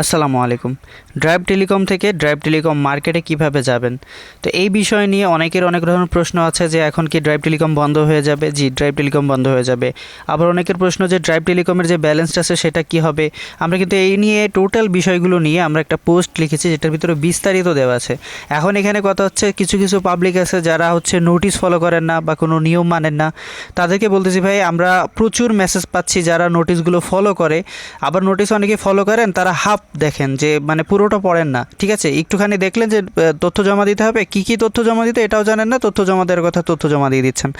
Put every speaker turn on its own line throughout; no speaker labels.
আসসালামু আলাইকুম। Drive telecom থেকে ড্রাইভ টেলিকম মার্কেটে কীভাবে যাবেন? তো এই বিষয় নিয়ে অনেকের অনেক ধরনের প্রশ্ন আছে যে এখন কি ড্রাইভ টেলিকম বন্ধ হয়ে যাবে? জি, ড্রাইভ টেলিকম বন্ধ হয়ে যাবে। আবার অনেকের প্রশ্ন যে ড্রাইভ টেলিকমের যে ব্যালেন্সটা আছে সেটা কি হবে? আমরা কিন্তু এই নিয়ে টোটাল বিষয়গুলো নিয়ে আমরা একটা পোস্ট লিখেছি যেটার ভিতরে বিস্তারিত দেওয়া আছে। এখন এখানে কথা হচ্ছে কিছু কিছু পাবলিক আছে যারা হচ্ছে নোটিশ ফলো করেন না বা কোনো নিয়ম মানেন না। তাদেরকে বলতেছি, ভাই, আমরা প্রচুর মেসেজ পাচ্ছি যারা নোটিশগুলো ফলো করে। আবার নোটিশ অনেকে ফলো করেন, তারা হাফ দেখেন যে মানে পুরোটা পড়েন না। ঠিক আছে? একটুখানি দেখলেন যে তথ্য জমা দিতে হবে। কি কি তথ্য জমা দিতে, এটাও জানেন না, তথ্য জমা দেওয়ার কথা তথ্য জমা দিয়ে দিচ্ছেন।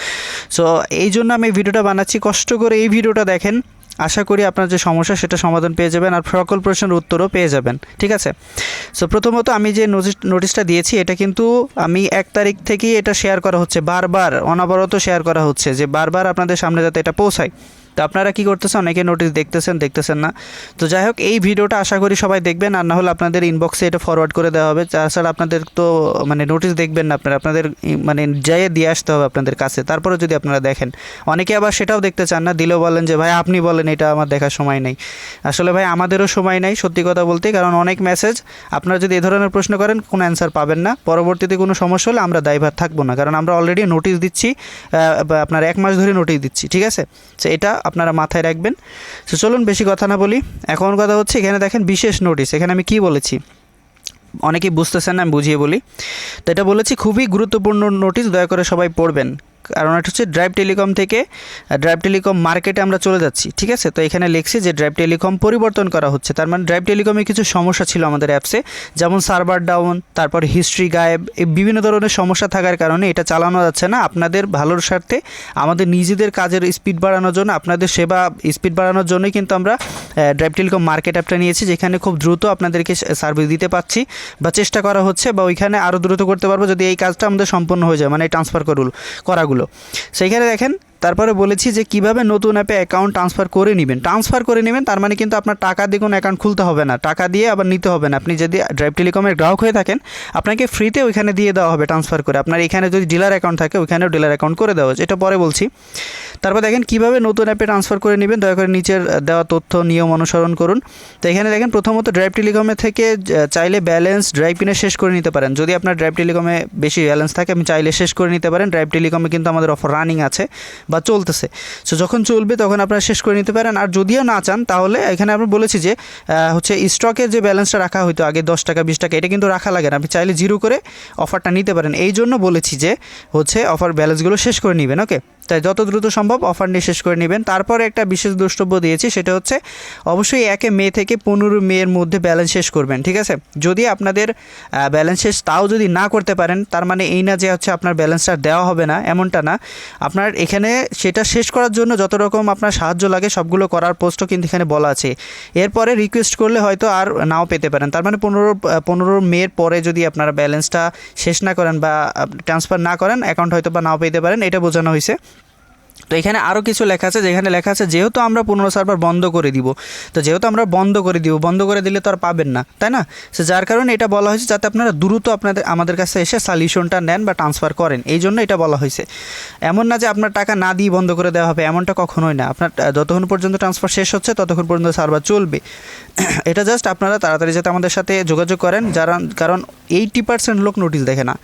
সো এই জন্য আমি ভিডিওটা বানাচ্ছি। কষ্ট করে এই ভিডিওটা দেখেন। আশা করি আপনার যে সমস্যা, সেটা সমাধান পেয়ে যাবেন আর সকল প্রশ্নের উত্তরও পেয়ে যাবেন। ঠিক আছে? সো প্রথমত আমি যে নোটিশ, নোটিশটা দিয়েছি, এটা কিন্তু আমি এক তারিখ থেকেই এটা শেয়ার করা হচ্ছে। বারবার, অনবরত শেয়ার করা হচ্ছে যে, বারবার আপনাদের সামনে যাতে এটা পৌঁছায়। তো আপনারা কি করতেছেন? অনেকে নোটিশ দেখতেছেন দেখতেছেন না। তো যাই হোক, এই ভিডিওটা আশা করি সবাই দেখবেন, আর না হলে আপনাদের ইনবক্সে এটা ফরওয়ার্ড করে দেওয়া হবে। তাছাড়া আপনাদের তো মানে নোটিশ দেখবেন না আপনারা। আপনাদের মানে যেয়ে দিয়ে আসতে হবে আপনাদের কাছে। তারপরে যদি আপনারা দেখেন। অনেকে আবার সেটাও দেখতে চান না। দিলেও বলেন যে, ভাই, আপনি বলেন, এটা আমার দেখার সময় নেই। আসলে ভাই, আমাদেরও সময় নেই, সত্যি কথা বলতে। কারণ অনেক মেসেজ আপনারা যদি এ ধরনের প্রশ্ন করেন, কোনো অ্যান্সার পাবেন না। পরবর্তীতে কোনো সমস্যা হলে আমরা দায়ভার থাকব না। কারণ আমরা অলরেডি নোটিশ দিচ্ছি আপনার এক মাস ধরে নোটিশ দিচ্ছি, ঠিক আছে? তো এটা আপনারা মাথায় রাখবেন। তো চলুন বেশি কথা না বলি। এখন কথা হচ্ছে, এখানে দেখেন বিশেষ নোটিশ এখানে আমি কি বলেছি? অনেকেই বুঝতেছেন আমি বুঝিয়ে বলি। তো এটা বলেছি, খুবই গুরুত্বপূর্ণ নোটিশ দয়া করে সবাই পড়বেন। কারণ এটা হচ্ছে ড্রাইভ টেলিকম থেকে ড্রাইভ টেলিকম মার্কেটে আমরা চলে যাচ্ছি, ঠিক আছে? তো এখানে লিখছি যে ড্রাইভ টেলিকম পরিবর্তন করা হচ্ছে। তার মানে ড্রাইভ টেলিকমে কিছু সমস্যা ছিল আমাদের অ্যাপসে, যেমন সার্ভার ডাউন, তারপর হিস্ট্রি গায়েব বিভিন্ন ধরনের সমস্যা থাকার কারণে এটা চালানো যাচ্ছে না। আপনাদের ভালোর স্বার্থে আমাদের নিজেদের কাজের স্পিড বাড়ানোর জন্য, আপনাদের সেবা স্পিড বাড়ানোর জন্যই কিন্তু আমরা ড্রাইভ টেলিকম মার্কেট অ্যাপটা নিয়েছি, যেখানে খুব দ্রুত আপনাদেরকে সার্ভিস দিতে পাচ্ছি বা চেষ্টা করা হচ্ছে বা ওইখানে আরও দ্রুত করতে পারব যদি এই কাজটা আমাদের সম্পূর্ণ হয়ে যায় মানে ট্রান্সফার করুল করাগুলো। সেইখানে দেখেন তারপরে বলেছি যে কীভাবে নতুন অ্যাপে অ্যাকাউন্ট ট্রান্সফার করে নেবেন। ট্রান্সফার করে নেবেন, তার মানে কিন্তু আপনার টাকা দিয়ে কোনো অ্যাকাউন্ট খুলতে হবে না। টাকা দিয়ে আবার নিতে হবে না। আপনি যদি ড্রাইভ টেলিকমের গ্রাহক হয়ে থাকেন, আপনাকে ফ্রিতে ওইখানে দিয়ে দেওয়া হবে ট্রান্সফার করে। আপনার এখানে যদি ডিলার অ্যাকাউন্ট থাকে, ওইখানেও ডিলার অ্যাকাউন্ট করে দেওয়া হচ্ছে এটা পরে বলছি। তারপর দেখেন কীভাবে নতুন অ্যাপে ট্রান্সফার করে নেবেন, দয়া করে নিচের দেওয়া তথ্য, নিয়ম অনুসরণ করুন। তো এখানে দেখেন প্রথমত ড্রাইভ টেলিকমে থেকে চাইলে ব্যালেন্স ড্রাইভ পিনে শেষ করে নিতে পারেন। যদি আপনার ড্রাইভ টেলিকমে বেশি ব্যালেন্স থাকে, আপনি চাইলে শেষ করে নিতে পারেন। ড্রাইভ টেলিকমে কিন্তু আমাদের অফার রানিং আছে। বা চলতেছে। সো যখন চলবে তখন আপনারা শেষ করে নিতে পারেন। আর যদিও না চান, তাহলে এখানে আমরা বলেছি যে হচ্ছে স্টকের যে ব্যালেন্সটা রাখা হয়তো আগে দশ টাকা, বিশ টাকা, এটা কিন্তু রাখা লাগে না। আপনি চাইলে জিরো করে অফারটা নিতে পারেন। এই জন্য বলেছি যে, হচ্ছে অফার ব্যালেন্সগুলো শেষ করে নেবেন ওকে তাই যত দ্রুত সম্ভব অফার শেষ করে নেবেন। তারপরে একটা বিশেষ দ্রষ্টব্য দিয়েছি, সেটা হচ্ছে অবশ্যই একে মে থেকে পনেরো মেয়ের মধ্যে ব্যালেন্স শেষ করবেন, ঠিক আছে? যদি আপনাদের ব্যালেন্স শেষ তাও যদি না করতে পারেন, তার মানে এই না যে হচ্ছে আপনার ব্যালেন্সটা দেওয়া হবে না, এমনটা না। আপনার এখানে সেটা শেষ করার জন্য যত রকম আপনার সাহায্য লাগে, সবগুলো করার পোস্টও কিন্তু এখানে বলা আছে। এরপরে রিকোয়েস্ট করলে হয়তো আর নাও পেতে পারেন। তার মানে পনেরো পনেরো মের পরে যদি আপনারা ব্যালেন্সটা শেষ না করেন বা ট্রান্সফার না করেন অ্যাকাউন্ট হয়তো বা নাও পেতে পারেন, এটা বোঝানো হয়েছে। তো এখানে আরও কিছু লেখা আছে, যেখানে লেখা আছে, যেহেতু আমরা পুনর সার্ভার বন্ধ করে দিব। তো যেহেতু আমরা বন্ধ করে দিব, বন্ধ করে দিলে তো আর পাবেন না, তাই না? সে যার কারণে এটা বলা হয়েছে যাতে আপনারা দ্রুত আপনাদের, আমাদের কাছে এসে সলিউশনটা নেন বা ট্রান্সফার করেন। এই জন্য এটা বলা হয়েছে। এমন না যে আপনার টাকা না দিয়ে বন্ধ করে দেওয়া হবে, এমনটা কখনোই না। আপনার যতক্ষণ পর্যন্ত ট্রান্সফার শেষ হচ্ছে, ততক্ষণ পর্যন্ত সার্ভার চলবে। এটা জাস্ট আপনারা তাড়াতাড়ি যাতে আমাদের সাথে যোগাযোগ করেন, যারা, কারণ এইটি পার্সেন্ট লোক নোটিশ দেখে না।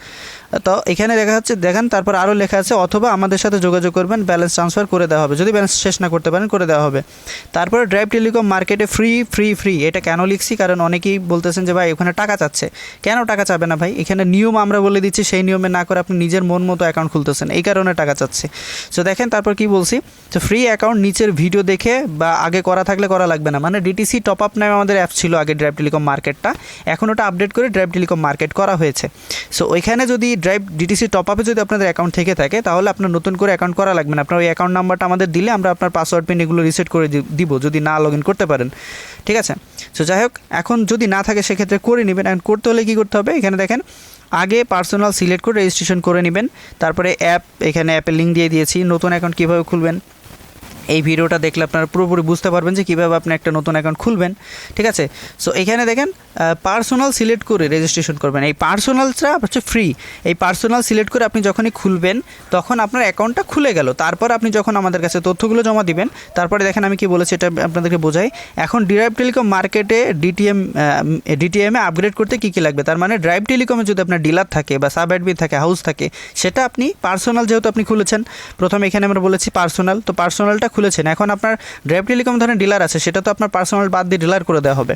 তো এখানে দেখা যাচ্ছে, দেখেন, তারপর আরও লেখা আছে, অথবা আমাদের সাথে যোগাযোগ করবেন ব্যালেন্স ট্রান্সফার করে দেওয়া হবে। যদি ব্যালেন্স শেষ না করতে পারেন, করে দেওয়া হবে। তারপরে ড্রাইভ টেলিকম মার্কেটে ফ্রি ফ্রি ফ্রি এটা কেন লিখছি? কারণ অনেকেই বলতেছেন যে, ভাই, ওখানে টাকা চাচ্ছে। কেন টাকা চাবে না, ভাই? এখানে নিয়ম আমরা বলে দিচ্ছি, সেই নিয়মে না করে আপনি নিজের মন মতো অ্যাকাউন্ট খুলতেছেন। এই কারণে টাকা চাচ্ছে। তো দেখেন, তারপর কি বলছি? তো ফ্রি অ্যাকাউন্ট নিচের ভিডিও দেখে বা আগে করা থাকলে করা লাগবে না। মানে ডিটিসি টপ আপ নামে আমাদের অ্যাপ ছিল আগে ড্রাইভ টেলিকম মার্কেটটা এখন ওটা আপডেট করে ড্রাইভ টেলিকম মার্কেট করা হয়েছে। সো ওইখানে যদি ড্রাইভ ডিটিসি টপ আপে যদি আপনাদের অ্যাকাউন্ট থেকে থাকে, তাহলে আপনার নতুন করে অ্যাকাউন্ট করা লাগবে না। আপনার ওই অ্যাকাউন্ট নাম্বারটা আমাদের দিলে আমরা আপনার পাসওয়ার্ড পিন এগুলো রিসেট করে দিব, যদি না লগ ইন করতে পারেন। ঠিক আছে? সো যাই হোক, এখন যদি না থাকে সেক্ষেত্রে করে নেবেন। এখন করতে হলে কী করতে হবে? এখানে দেখেন, আগে পার্সোনাল সিলেক্ট করে রেজিস্ট্রেশন করে নেবেন। তারপরে অ্যাপ এখানে অ্যাপের লিঙ্ক দিয়ে দিয়েছি। নতুন অ্যাকাউন্ট কীভাবে খুলবেন? এই ভিডিওটা দেখলে আপনারা পুরোপুরি বুঝতে পারবেন যে কীভাবে আপনি একটা নতুন অ্যাকাউন্ট খুলবেন। ঠিক আছে? সো এখানে দেখেন পার্সোনাল সিলেক্ট করে রেজিস্ট্রেশন করবেন। এই পার্সোনালটা হচ্ছে ফ্রি এই পার্সোনাল সিলেক্ট করে আপনি যখনই খুলবেন, তখন আপনার অ্যাকাউন্টটা খুলে গেল। তারপর আপনি যখন আমাদের কাছে তথ্যগুলো জমা দিবেন, তারপরে দেখেন আমি কি বলেছি, এটা আপনাদেরকে বোঝাই। এখন ড্রাইভ টেলিকম মার্কেটে ডিটিএম ডিটিএমে আপগ্রেড করতে কী কী লাগবে? তার মানে ড্রাইভ টেলিকমে যদি আপনার ডিলার থাকে বা সাব অ্যাডমিন থাকে হাউস থাকে, সেটা আপনি পার্সোনাল যেহেতু আপনি খুলেছেন, প্রথমে এখানে আমরা বলেছি পার্সোনাল তো পার্সোনালটা খুলেছেন। এখন আপনার ড্রাইভ টেলিকম ধরেন ডিলার আছে, সেটা তো আপনার পার্সোনাল বাদ দিয়ে ডিলার করে দেওয়া হবে।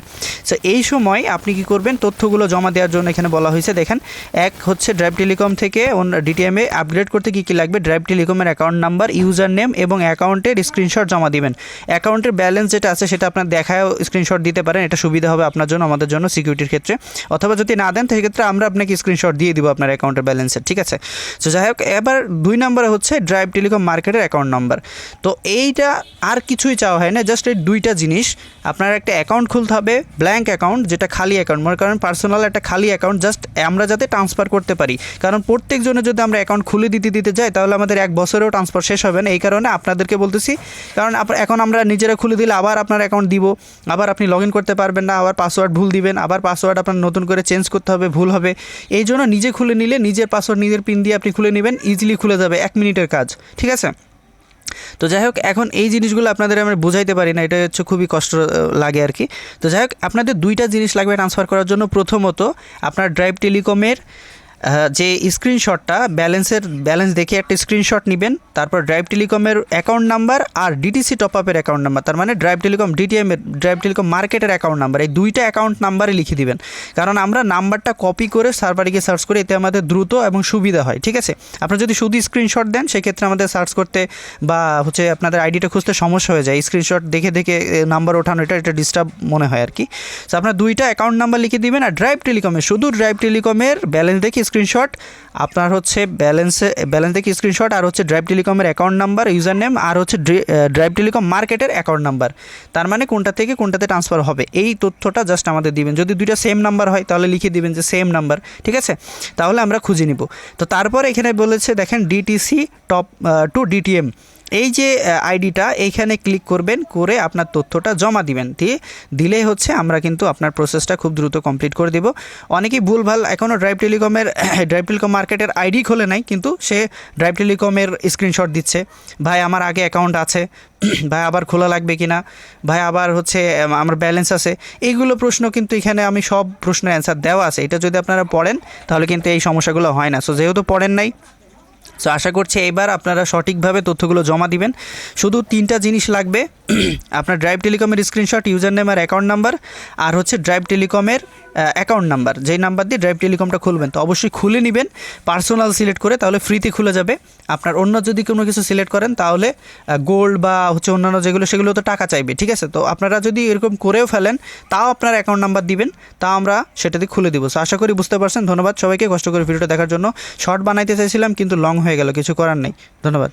সো এই সময় আপনি কি করবেন? তথ্যগুলো জমা দেওয়ার জন্য এখানে বলা হয়েছে, দেখেন, এক হচ্ছে ড্রাইভ টেলিকম থেকে ডিটিএমে আপগ্রেড করতে কী কী লাগবে? ড্রাইভ টেলিকমের অ্যাকাউন্ট নাম্বার ইউজার নেম এবং অ্যাকাউন্টের স্ক্রিনশট জমা দিবেন। অ্যাকাউন্টের ব্যালেন্স যেটা আছে, সেটা আপনার দেখায়ও স্ক্রিনশট দিতে পারেন। এটা সুবিধা হবে আপনার জন্য, আমাদের জন্য সিকিউরিটির ক্ষেত্রে। অথবা যদি না দেন, সেক্ষেত্রে আমরা আপনাকে স্ক্রিনশট দিয়ে দিব আপনার অ্যাকাউন্টের ব্যালেন্সের ঠিক আছে? তো যাই হোক, এবার দুই নম্বরে হচ্ছে ড্রাইভ টেলিকম মার্কেটের অ্যাকাউন্ট নাম্বার তো এইটা আর কিছুই চাওয়া হয় না জাস্ট এই দুইটা জিনিস। আপনার একটা অ্যাকাউন্ট খুলতে হবে ব্ল্যাঙ্ক অ্যাকাউন্ট যেটা খালি অ্যাকাউন্ট মনে করেন পার্সোনাল একটা খালি অ্যাকাউন্ট জাস্ট আমরা যাতে ট্রান্সফার করতে পারি। কারণ প্রত্যেকজনের যদি আমরা অ্যাকাউন্ট খুলে দিতে দিতে যাই, তাহলে আমাদের এক বছরেও ট্রান্সফার শেষ হবে না। এই কারণে আপনাদেরকে বলতেছি, কারণ এখন আমরা নিজেরা খুলে দিলে আবার আপনার অ্যাকাউন্ট দিব, আবার আপনি লগ ইন করতে পারবেন না, আবার পাসওয়ার্ড ভুল দিবেন, আবার পাসওয়ার্ড আপনার নতুন করে চেঞ্জ করতে হবে, ভুল হবে। এই জন্য নিজে খুলে নিলে নিজের পাসওয়ার্ড নিজের পিন দিয়ে আপনি খুলে নেবেন ইজিলি খুলে যাবে এক মিনিটের কাজ। ঠিক আছে? তো যাই হোক, এখন এই জিনিসগুলো আপনাদের আমরা বোঝাইতে পারি না এটা হচ্ছে খুবই কষ্ট লাগে আর কি। তো যাই হোক, আপনাদের দুইটা জিনিস লাগবে ট্রান্সফার করার জন্য। প্রথমত, আপনার ড্রাইভ টেলিকমের যে স্ক্রিনশটটা ব্যালেন্সের ব্যালেন্স দেখে একটা স্ক্রিনশট নেবেন, তারপর ড্রাইভ টেলিকমের অ্যাকাউন্ট নাম্বার আর ডিটিসি টপ আপের অ্যাকাউন্ট নাম্বার তার মানে ড্রাইভ টেলিকম ডিটিএম এর ড্রাইভ টেলিকম মার্কেটের অ্যাকাউন্ট নাম্বার এই দুইটা অ্যাকাউন্ট নাম্বারে লিখে দিবেন। কারণ আমরা নাম্বারটা কপি করে সার্ভারে গিয়ে সার্চ করে, এতে আমাদের দ্রুত এবং সুবিধা হয়, ঠিক আছে? আপনারা যদি শুধু স্ক্রিনশট দেন, সেক্ষেত্রে আমাদের সার্চ করতে বা হচ্ছে আপনাদের আইডিটা খুঁজতে সমস্যা হয়ে যায়। স্ক্রিনশট দেখে দেখে নাম্বার ওঠানো, এটা এটা ডিস্টার্ব মনে হয় আর কি। তো আপনার দুইটা অ্যাকাউন্ট নাম্বার লিখে দিবেন আর ড্রাইভ টেলিকমের শুধু ড্রাইভ টেলিকমের ব্যালেন্স দেখে স্ক্রিনশট আপনার হচ্ছে ব্যালেন্সে ব্যালেন্স থেকে স্ক্রিনশট আর হচ্ছে ড্রাইভ টেলিকমের অ্যাকাউন্ট নাম্বার ইউজার নেম আর হচ্ছে ড্রাইভ টেলিকম মার্কেটের অ্যাকাউন্ট নাম্বার তার মানে কোনটা থেকে কোনটাতে ট্রান্সফার হবে? এই তথ্যটা জাস্ট আমাদের দিবেন। যদি দুইটা সেম নাম্বার হয়, তাহলে লিখে দিবেন যে সেম নাম্বার ঠিক আছে? তাহলে আমরা খুঁজে নিব। তো তারপর এখানে বলেছে, দেখেন ডিটিসি টপ টু ডিটিএম এই যে আইডিটা, এইখানে ক্লিক করবেন, করে আপনার তথ্যটা জমা দিবেন। দিয়ে দিলেই হচ্ছে আমরা কিন্তু আপনার প্রসেসটা খুব দ্রুত কমপ্লিট করে দেব। অনেকেই ভুলভাল এখনও ড্রাইভ টেলিকমের ড্রাইভ টেলিকম মার্কেটের আইডি খোলে নাই, কিন্তু সে ড্রাইভ টেলিকমের স্ক্রিনশট দিচ্ছে। ভাই, আমার আগে অ্যাকাউন্ট আছে, ভাই, আবার খোলা লাগবে কি না ভাই, আবার হচ্ছে আমার ব্যালেন্স আছে। এইগুলো প্রশ্ন কিন্তু এখানে আমি সব প্রশ্নের অ্যান্সার দেওয়া আছে। এটা যদি আপনারা পড়েন, তাহলে কিন্তু এই সমস্যাগুলো হয় না। সো যেহেতু পড়েন নাই সো আশা করছি এবার আপনারা সঠিকভাবে তথ্যগুলো জমা দিবেন। শুধু তিনটা জিনিস লাগবে। আপনার ড্রাইভ টেলিকমের স্ক্রিনশট ইউজার নেম আর অ্যাকাউন্ট নাম্বার আর হচ্ছে ড্রাইভ টেলিকমের অ্যাকাউন্ট নাম্বার যেই নাম্বার দিয়ে ড্রাইভ টেলিকমটা খুলবেন, তো অবশ্যই খুলে নেবেন। পার্সোনাল সিলেক্ট করে তাহলে ফ্রিতে খুলে যাবে। আপনার অন্য যদি কোনো কিছু সিলেক্ট করেন, তাহলে গোল্ড বা হচ্ছে অন্যান্য যেগুলো, সেগুলো তো টাকা চাইবে, ঠিক আছে? তো আপনারা যদি এরকম করেও ফেলেন, তাও আপনার অ্যাকাউন্ট নাম্বার দিবেন তাও আমরা সেটা দিয়ে খুলে দিব। সো আশা করি বুঝতে পারছেন। ধন্যবাদ সবাইকে। কষ্ট করে ভিডিওটা দেখার জন্য। শর্ট বানাইতে চাইছিলাম, কিন্তু লং হয়ে গেল কিছু করার নেই। ধন্যবাদ।